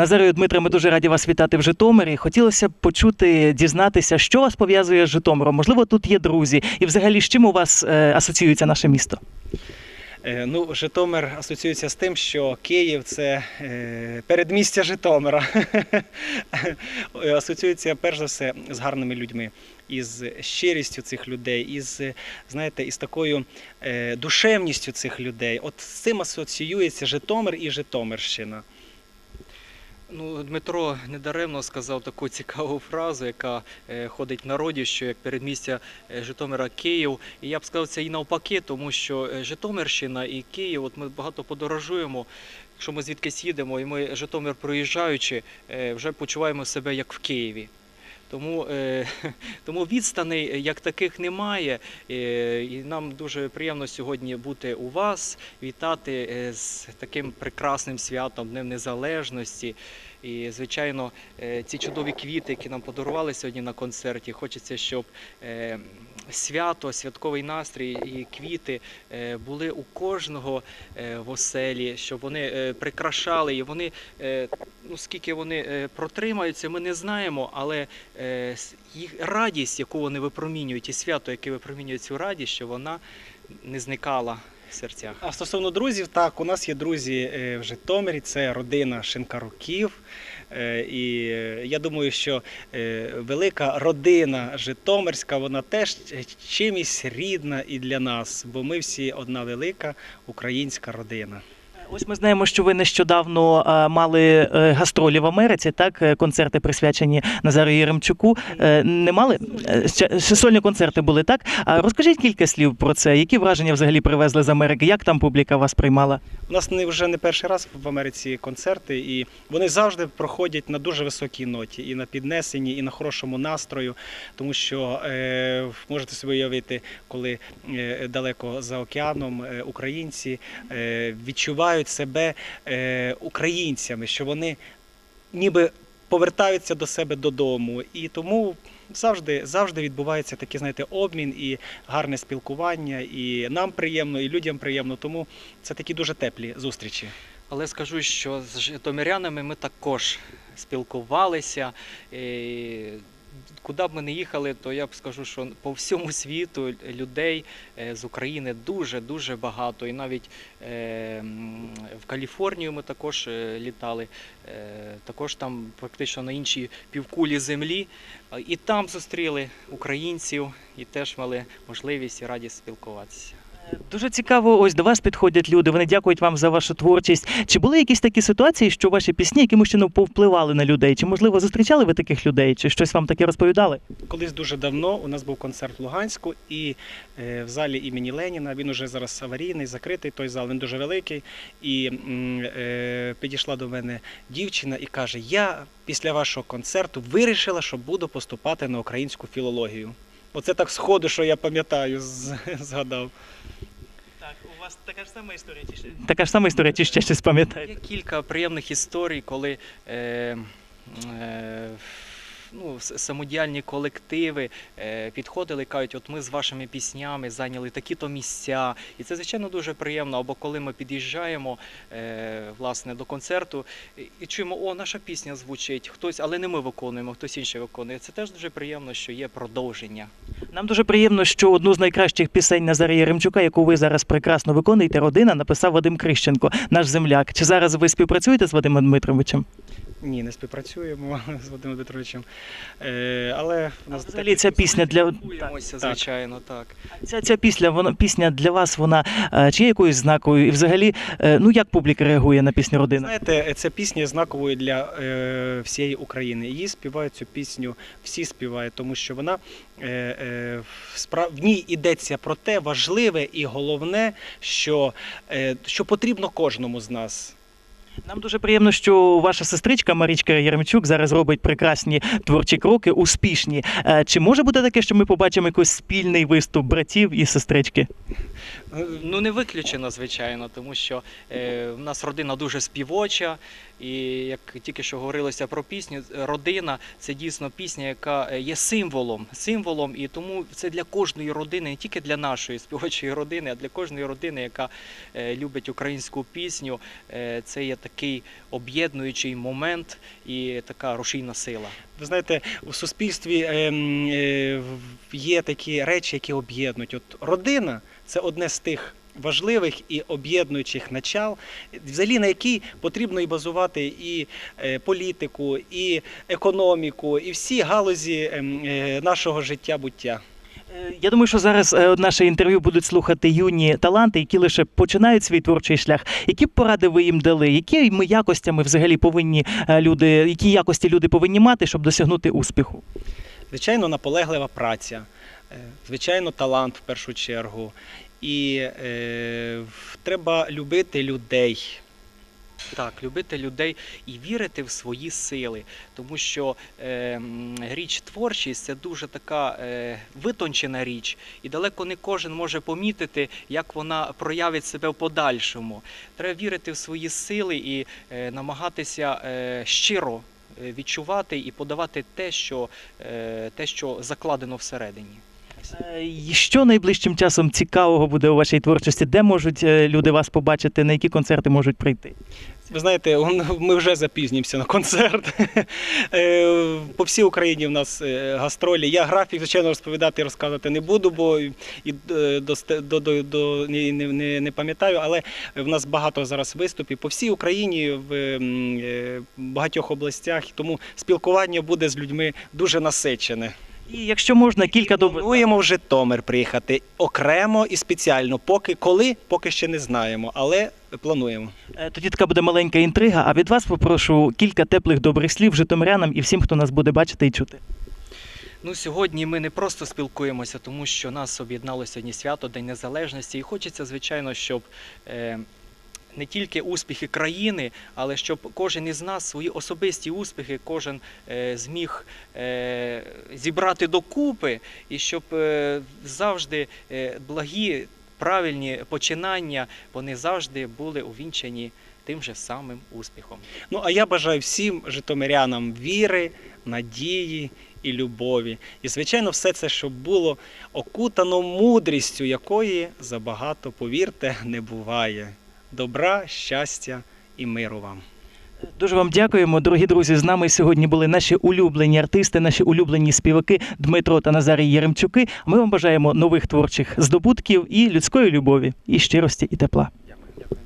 Назарію Дмитре, ми дуже раді вас вітати в Житомирі. Хотілося б почути, дізнатися, що вас пов'язує з Житомиром. Можливо, тут є друзі, і взагалі з чим у вас е, асоціюється наше місто? Е, Ну, Житомир асоціюється з тим, що Київ це е, передмістя Житомира. Асоціюється перш за все з гарними людьми, із щирістю цих людей, із, знаєте, із такою душевністю цих людей. От з цим асоціюється Житомир і Житомирщина. Ну, Дмитро недаремно сказав таку цікаву фразу, яка е, ходить в народі, що як передмістя е, Житомира Київ. І я б сказав це і навпаки, тому що е, Житомирщина і Київ, от ми багато подорожуємо. Якщо ми звідкись їдемо, і ми Житомир проїжджаючи, вже почуваємо себе як в Києві. Тому, е, тому відстаней як таких немає. Е, І нам дуже приємно сьогодні бути у вас, вітати е, з таким прекрасним святом Днем Незалежності. І, звичайно, е, ці чудові квіти, які нам подарували сьогодні на концерті, хочеться, щоб е, свято, святковий настрій і квіти е, були у кожного в оселі, щоб вони прикрашали і вони, ну скільки вони протримаються, ми не знаємо, але їх радість, яку вони випромінюють, і свято, яке випромінює цю радість, що вона не зникала серцях. А стосовно друзів, так, у нас є друзі е, в Житомирі, це родина Шинкаруків. Е, І е, я думаю, що велика родина Житомирська, вона теж чимось рідна і для нас, бо ми всі одна велика українська родина. Ось ми знаємо, що ви нещодавно е, мали е, гастролі в Америці, так е, концерти присвячені Назару Єремчуку. Не мали сольні концерти були, так? Розкажіть кілька слів про це. Які враження взагалі привезли з Америки? Як там публіка вас приймала? У нас не вже не перший раз в Америці концерти, і вони завжди проходять на дуже високій ноті, і на піднесенні, і на хорошому настрою, тому що можете собі уявити, коли далеко за океаном українці е, відчувають себе е, українцями, що вони ніби повертаються до себе додому. І тому завжди, завжди відбувається такий, знаєте, обмін і гарне спілкування. І нам приємно, і людям приємно. Тому це такі дуже теплі зустрічі. Але скажу, що з житомирянами ми також спілкувалися. І Куди б ми не їхали, то я б скажу, що по всьому світу людей е, з України дуже дуже багато. І навіть е, в Каліфорнію ми також е, літали, також там практично на іншій півкулі землі. І там зустріли українців і теж мали можливість і радість спілкуватися. Дуже цікаво, ось до вас підходять люди. Вони дякують вам за вашу творчість. Чи були якісь такі ситуації, що ваші пісні якимось чином повпливали на людей? Чи можливо зустрічали ви таких людей? Чи щось вам таке розповідали? Колись дуже давно у нас був концерт в Луганську, і е, в залі імені Леніна він уже зараз аварійний, закритий. Той зал він дуже великий. І е, підійшла до мене дівчина і каже: Я після вашого концерту вирішила, що буду поступати на українську філологію. Оце так сходу, що я пам'ятаю, згадав. Так, у вас така ж сама історія, чи ще така ж сама історія, чи ще щось пам'ятаєте? Є кілька приємних історій, коли е, е, ну, самодіяльні колективи е, підходили кажуть, от ми з вашими піснями зайняли такі-то місця. І це, звичайно, дуже приємно. Або коли ми під'їжджаємо е, власне, до концерту і, чуємо, о, наша пісня звучить, хтось, але не ми виконуємо, хтось інший виконує. Це теж дуже приємно, що є продовження. Нам дуже приємно, що одну з найкращих пісень Назара Яремчука, яку ви зараз прекрасно виконуєте, родина написав Вадим Крищенко, наш земляк. Чи зараз ви співпрацюєте з Вадимом Дмитровичем? Ні, не співпрацюємо з Вадимом Петровичем. Е, але в нас Взагалі ця пісня для звичайно, так. ця, ця пісня, вона пісня для вас, вона е, чи є якоюсь знакою? І взагалі, е, ну як публіка реагує на пісню родина? Знаєте, ця пісня знаковою для е, всієї України. Її співають цю пісню, всі співають, тому що вона е, е, в ній йдеться про те важливе і головне, що, е, що потрібно кожному з нас. Нам дуже приємно, що ваша сестричка Марічка Яремчук зараз робить прекрасні творчі кроки, успішні. Е, Чи може бути таке, що ми побачимо якийсь спільний виступ братів і сестрички? Ну, не виключено, звичайно, тому що е, в нас родина дуже співоча, І як тільки що говорилося про пісню, родина це дійсно пісня, яка е, є символом, символом, і тому це для кожної родини, не тільки для нашої співочої родини, а для кожної родини, яка е, любить українську пісню. Е, Це є такий об'єднуючий момент і така рушійна сила. Ви знаєте, суспільстві ем, е, в- є такі речі, які об'єднують. От родина це одне з тих важливих і об'єднуючих начал, взагалі на якій потрібно і базувати і е, політику, і економіку, і всі галузі ем, е, нашого життя буття. Я думаю, що зараз е, наше інтерв'ю будуть слухати юні таланти, які лише починають свій творчий шлях. Які б поради ви їм дали? Які ми якостями взагалі повинні е, люди, які якості люди повинні мати, щоб досягнути успіху? Звичайно, наполеглива праця, е, звичайно, талант в першу чергу. І е, треба любити людей. Так, любити людей і вірити в свої сили, тому що е, річ творчість це дуже така е, витончена річ, і далеко не кожен може помітити, як вона проявить себе в подальшому. Треба вірити в свої сили і е, намагатися е, щиро е, відчувати і подавати те, що, е, те, що закладено всередині. Е, Що найближчим часом цікавого буде у вашій творчості? Де можуть е, люди вас побачити? На які концерти можуть прийти? Ви знаєте, ми вже запізнімося на концерт. Е, По всій Україні в нас гастролі. Я графік, звичайно, розповідати і розказувати не буду, бо і до, до, до, до не, не, не, пам'ятаю, але в нас багато зараз виступів по всій Україні в багатьох областях, тому спілкування буде з людьми дуже насичене. І якщо можна, кілька доб... Плануємо в Житомир приїхати окремо і спеціально. Поки коли, поки ще не знаємо, але плануємо. Е, Тоді така буде маленька інтрига. А від вас попрошу кілька теплих добрих слів житомирянам і всім, хто нас буде бачити і чути. Ну, сьогодні ми не просто спілкуємося, тому що нас об'єднало сьогодні свято День Незалежності. І хочеться, звичайно, щоб е, не тільки успіхи країни, але щоб кожен із нас свої особисті успіхи, кожен е, зміг е, зібрати докупи, і щоб е, завжди благі, правильні починання вони завжди були увінчані тим же самим успіхом. Ну а я бажаю всім житомирянам віри, надії і любові. І, звичайно, все це, щоб було окутано мудрістю, якої забагато, повірте, не буває. Добра, щастя і миру вам. Дуже вам дякуємо, дорогі друзі. З нами сьогодні були наші улюблені артисти, наші улюблені співаки Дмитро та Назарій Єремчуки. Ми вам бажаємо нових творчих здобутків і людської любові, і щирості, і тепла.